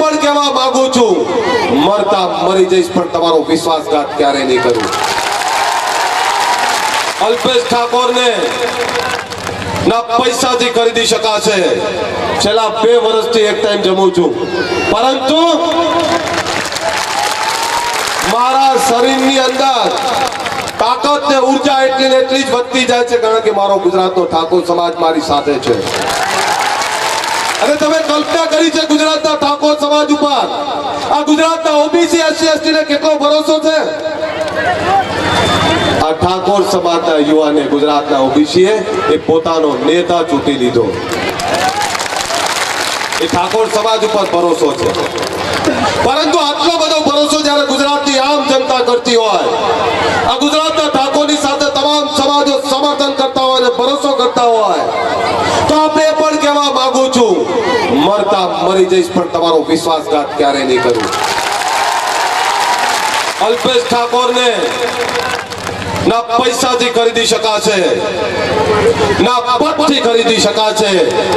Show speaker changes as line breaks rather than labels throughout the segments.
પણ કહેવા માંગુ છું, મરતા મરી જઈશ પણ ક્યારે અલ્પેશ ઠાકોરને ના ખરીદી શકાશે. છેલ્લા બે વર્ષથી એક ટાઈમ જમું છું. પરંતુ મારા શરીરની અંદર તાકાત ને ઊર્જા એટલી ને એટલી જ વધતી જાય છે કારણ કે મારો ગુજરાતનો ઠાકોર સમાજ મારી સાથે છે. અને તમે કલ્પના કરી છે ગુજરાતના ઠાકોર સમાજ ઉપર. આ ગુજરાતના ઓબીસી, એસસી એસટી ને કેટલો ભરોસો છે? આ ઠાકોર સમાજના યુવાને ગુજરાતના ઓબીસીએ એ પોતાનો નેતા ચૂંટી લીધો. એ ઠાકોર સમાજ ઉપર ભરોસો છે. પરંતુ આટલો બધો ભરોસો જ્યારે ગુજરાતની આમ જનતા કરતી હોય આ ગુજરાતના ઠાકોરની સાથે તમામ સમાજો સમર્થન કરતા હોય અને ભરોસો કરતા હોય તો આપણે એ પણ કહેવા માંગુ છું મરતા મરી જઈશ, પણ તમારો વિશ્વાસઘાત ક્યારે નહીં કરું. અલ્પેશ ઠાકોરને ના પૈસાથી ખરીદી શકાશે, ના પદથી ખરીદી શકાશે.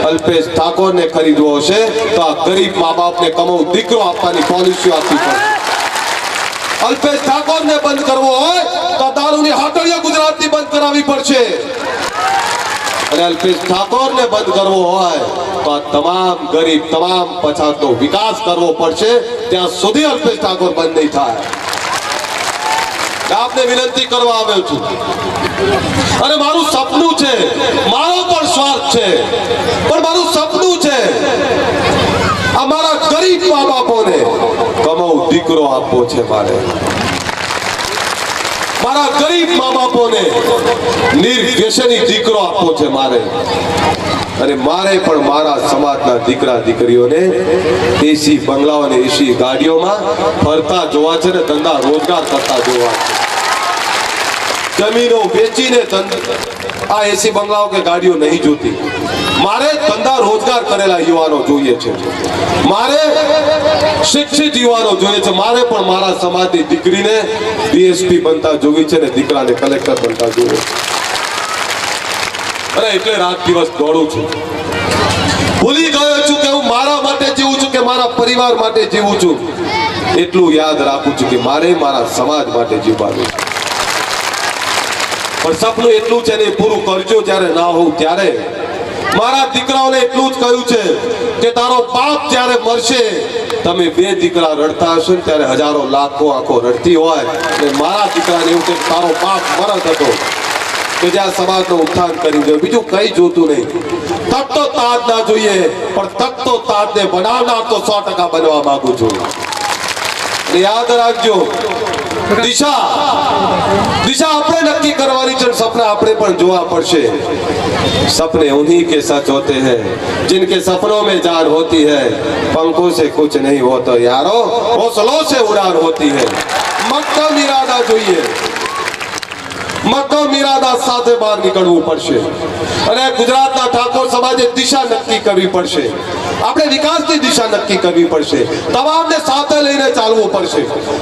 અલ્પેશ ઠાકોરને ખરીદવો હશે, તો આ ગરીબ મા બાપને કમાઉ દીકરો આપવાની પોલિસી આપવી પડશે અલ્પેશ ઠાકોરને બંધ કરવો હોય, તો દારૂની ગુજરાત ગુજરાતની બંધ કરાવવી પડશે. અને અલ્પેશ ઠાકોરને બંધ કરવો હોય તો આ તમામ ગરીબ, તમામ પછાતનો વિકાસ કરવો પડશે. ત્યાં સુધી અલ્પેશ ઠાકોર બંધ નહીં થાય. આપને વિનંતી કરવા આવ્યો છું. અને મારું સપનું છે. મારો પણ સ્વાર્થ છે. પણ મારું સપનું છે આ મારા ગરીબ મા બાપોને કમાઉ દીકરો આપવો છે મારે. મારા ગરીબ મા બાપોને નિર્વ્યસની દીકરો આપવો છે મારે. અને મારે પણ મારા સમાજના દીકરા દીકરીઓને એસી બંગલાઓ અને એસી ગાડીઓમાં ફરતા જોવા છે ને ધંધા રોજગાર કરતા જોવા છે. જમીનો વેચીને ધંધ- આ એસી બંગલાઓ કે ગાડીઓ નહીં જોતી. મારે ધંધા રોજગાર કરેલા યુવાનો જોઈએ છે. મારે શિક્ષિત યુવાનો જોઈએ છે. મારે પણ મારા સમાજની દીકરીને ડીએસપી બનતા જોવી છે ને દીકરાને કલેક્ટર બનતા જોઈએ અરે, એટલે રાત દિવસ દોડું છું. ભૂલી ગયો છું કે હું મારા માટે જીવું છું કે મારા પરિવાર માટે જીવું છું. એટલું યાદ રાખું છું કે મારે મારા સમાજ માટે જીવવાનું છે. પણ સપનું એટલું છે ને પૂરું કરજો જ્યારે ના હોઉં ત્યારે. મારા દીકરાઓને એટલું જ કહ્યું છે કે તારો બાપ જ્યારે મરશે, તમે બે દીકરા રડતા હશો ને ત્યારે હજારો લાખો આંખો રડતી હોય. અને મારા દીકરાને એવું કે તારો બાપ મરત હતો. કે જ્યાં સમાજનો ઉત્થાન કરી ગયો બીજું કઈ જોતું નહીં. તકતો તાજ ના જોઈએ, પણ તકતો તાજને બનાવનાર તો સો ટકા બનવા માંગુ છું. યાદ રાખજો, દિશા દિશા આપણે નક્કી કરવાની છે અને સપના આપણે પણ જોવા પડશે सपने उन्हीं के सच होते हैं जिनके सपनों में जान होती है पंखों से कुछ नहीं होता यारो हौसलों से उड़ान होती है મક્કમ ઈરાદા જોઈએ મક્કમ ઈરાદા સાથે બહાર નીકળવું પડશે અને ગુજરાતના ઠાકોર સમાજે દિશા નક્કી કરવી પડશે આપણે વિકાસની દિશા નક્કી કરવી પડશે. તમામને સાથે લઈને ચાલવું પડશે.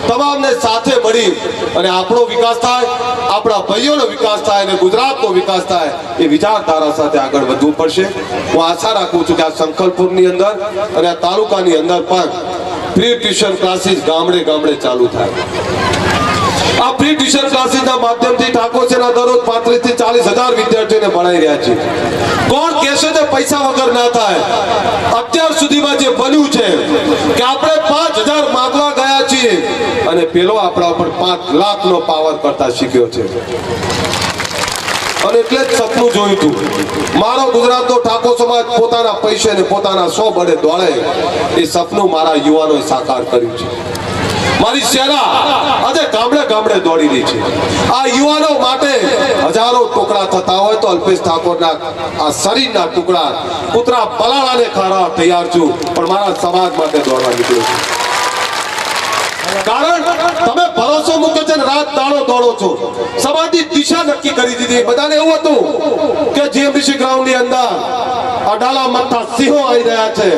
તમામને સાથે મળી અને આપણો વિકાસ થાય, આપણા ભાઈઓનો વિકાસ થાય અને ગુજરાતનો વિકાસ થાય એ વિચારધારા સાથે આગળ વધવું પડશે. હું આશા રાખું છું કે આ સંકલ્પપુરની અંદર અને આ તાલુકાની અંદર પણ ફ્રી ટ્યુશન ક્લાસીસ ગામડે ગામડે ચાલુ થાય. આ ફ્રી ટ્યુશન ક્લાસીસના માધ્યમથી ઠાકોરજીના દરરોજ પાંત્રીસથી ચાલીસ હજાર વિદ્યાર્થીઓને ભણાઈ રહ્યા છે. કોણ કહેશે તે પૈસા વગર ના થાય? અત્યાર સુધીમાં જે બન્યું છે કે આપણે પાંચ હજાર માગવા ગયા છીએ અને પેલો આપણા ઉપર પાંચ લાખનો પાવર કરતા શીખ્યો છે. અને એટલે જ સપનું જોયું હતું. મારો ગુજરાતનો ઠાકોર સમાજ પોતાના પૈસે ને પોતાના સો બળે દોડે એ સપનું મારા યુવાનોએ સાકાર કર્યું છે. મારી સેના આજે ગામડે ગામડે દોડી રહી છે. આ યુવાનો માટે હજારો ટુકડા થતા હોય તો અલ્પેશ ઠાકોરના આ શરીરના ટુકડા કૂતરા પલાળાને ખારા તૈયાર છું, પણ મારા સમાજ માટે દોડવા નીકળ્યો છું. કારણ તમે ભરોસો મૂક્યો છે રાત દાડો દોડો છો. સમાજની દિશા નક્કી કરી દીધી. બધાને એવું હતું કે જીએમડીસી ગ્રાઉન્ડની અંદર અડાલા મથા સિંહો આવી રહ્યા છે.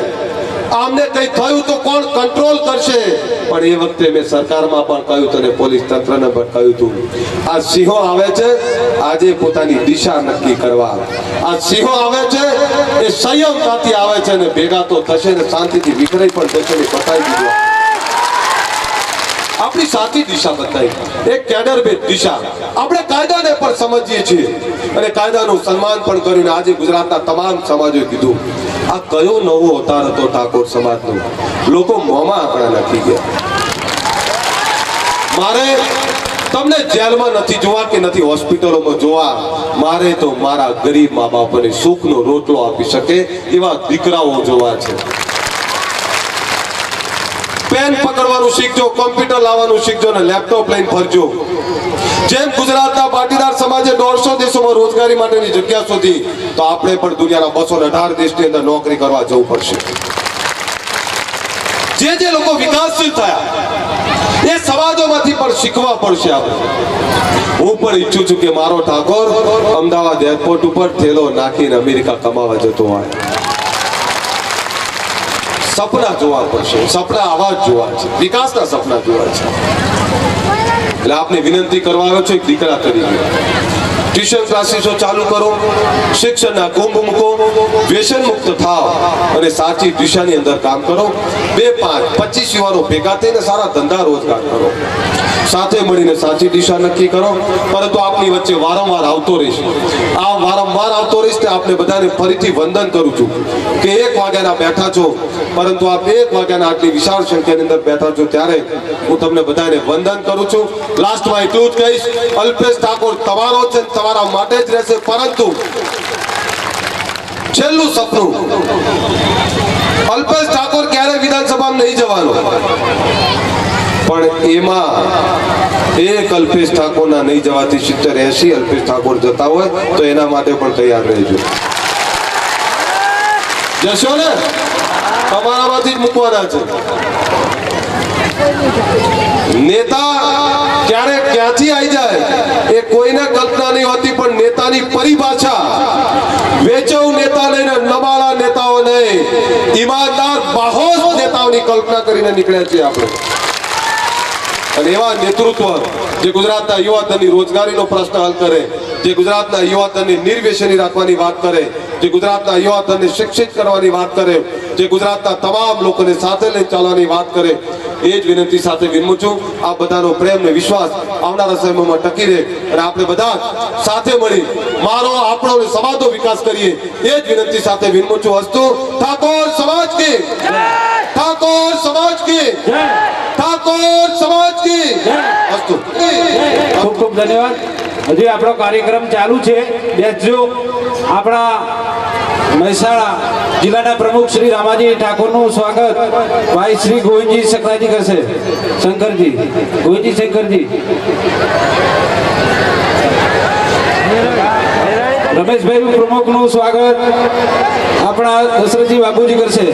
આમને કઈ થયું તો કોણ કંટ્રોલ કરશે? પણ એ વખતે મેં સરકારમાં પણ કહ્યું હતું અને પોલીસ તંત્રને પણ કહ્યું હતું, આ સિંહો આવે છે, આજે પોતાની દિશા નક્કી કરવા. આ સિંહો આવે છે, એ સંયમતાથી આવે છે અને ભેગા તો થશે ને શાંતિથી વિખરાઈ પણ જશે ને બતાવી દીધું. આપણી સાચી દિશા બતાવી. એક કેડર બે દિશા. આપણે કાયદાને પણ સમજીએ છીએ. અને કાયદાનું સન્માન પણ કરીને આજે ગુજરાતના તમામ સમાજોએ કીધું. આ કયો નવો અવતાર હતો ઠાકોર સમાજનો? લોકો મોંમાં આપણા નાખી ગયા. મારે તમને જેલમાં નથી જોવા કે નથી હોસ્પિટલોમાં જોવા, મારે તો મારા ગરીબ મા બાપને સુખનો રોટલો આપી શકે એવા દીકરાઓ જોવા છે. પેન પકડવાનું શીખજો કોમ્પ્યુટર લાવવાનું શીખજો ને લેપટોપ લઈને ફરજો. જેમ ગુજરાતના પાટીદાર સમાજે દોઢસો દેશોમાં રોજગારી માટેની જગ્યા શોધી, તો આપણે પણ દુનિયાના બસો અઢાર દેશની અંદર નોકરી કરવા જવું પડશે. જે જે લોકો વિકાસશીલ થયા, એ સમાજોમાંથી પણ શીખવા પડશે આપણે. હું પણ ઈચ્છું છું કે મારો ઠાકોર અમદાવાદ એરપોર્ટ ઉપર થેલો નાખીને અમેરિકા કમાવા જતો હોય. સપના જોવા પડશે સપના આવા જ જોવા છે. વિકાસના સપના જોવા છે. એટલે આપને વિનંતી કરવા આવ્યો છું, એક દીકરા તરીકે. ટ્યુશન ક્લાસીસો ચાલુ કરો. શિક્ષણના કુંભ મૂકો. વ્યસન મુક્ત થાવ અને સાચી દિશાની અંદર કામ કરો. બે પાંચ, પચીસ યુવાનો ભેગા થઈને સારા ધંધા રોજગાર કરો. સાથે મળીને સાચી દિશા નક્કી કરો. પરંતુ આપની વચ્ચે વારંવાર આવતો રહીશ. આ વારંવાર આવતો રહીશ તે આપને બધાને ફરીથી વંદન કરું છું કે એક વાગ્યાના બેઠા છો, પરંતુ આપ એક વાગ્યાના આટલી વિશાળ સંખ્યાની અંદર બેઠા છો ત્યારે હું તમને બધાને વંદન કરું છું. લાસ્ટમાં એટલું જ કહીશ, અલ્પેશ ઠાકોર તમારો છે તમારા માટે જ રહેશે, પરંતુ છેલ્લું સપનું. અલ્પેશ ઠાકોર ક્યારે વિધાનસભામાં નહીં જવાનો? પણ એમાં એક અલ્પેશ ઠાકોરના નહીં જવાથી સિત્તેર એસી અલ્પેશ ઠાકોર જતા હોય, તો એના માટે પણ તૈયાર રહેજો. જશો ને? તમારામાંથી જ મૂકવાના છે. નેતા ક્યારે ક્યાંથી આવી જાય, એ કોઈને કલ્પના નહીં હોતી, પણ નેતાની પરિભાષા વેચવ નેતા નહીં નબાળા નેતાઓ નહીં ઈમાનદાર બાહોશ નેતાઓની કલ્પના કરીને નીકળ્યા છીએ આપણે. અને એવા નેતૃત્વ જે ગુજરાતના યુવાધનની રોજગારીનો પ્રશ્ન હલ કરે, જે ગુજરાતના યુવાધનની નિર્વ્યસની રાખવાની વાત કરે, જે ગુજરાતના યુવાધનને શિક્ષિત કરવાની વાત કરે, જે ગુજરાતના તમામ લોકોને સાથે લઈ ચાલવાની વાત કરે એ જ વિનંતી સાથે વિનમું છું. આ બધાનો પ્રેમ ને વિશ્વાસ આવનારા સમયમાં ટકી રહે અને આપણે બધા સાથે મળી મારો આપણો સમાજનો વિકાસ કરીએ. એ જ વિનંતી સાથે વિનમું છું હસ્તુ. ઠાકોર સમાજ કે. ઠાકોર સમાજ કે. ઠાકોર સમાજ કે. અસ્તુ
ખૂબ ખૂબ ધન્યવાદ. હજી આપણો કાર્યક્રમ ચાલુ છે. બેસજો. આપણા મહેસાણા જિલ્લાના પ્રમુખ શ્રી રામાજી ઠાકોરનું સ્વાગત ભાઈ શ્રી ગોવિંદજી સકરાજી કરશે. શંકરજી, ગોવિંદજી શંકરજી. રમેશભાઈ પ્રમુખનું સ્વાગત આપણા દશરથજી બાપુજી કરશે.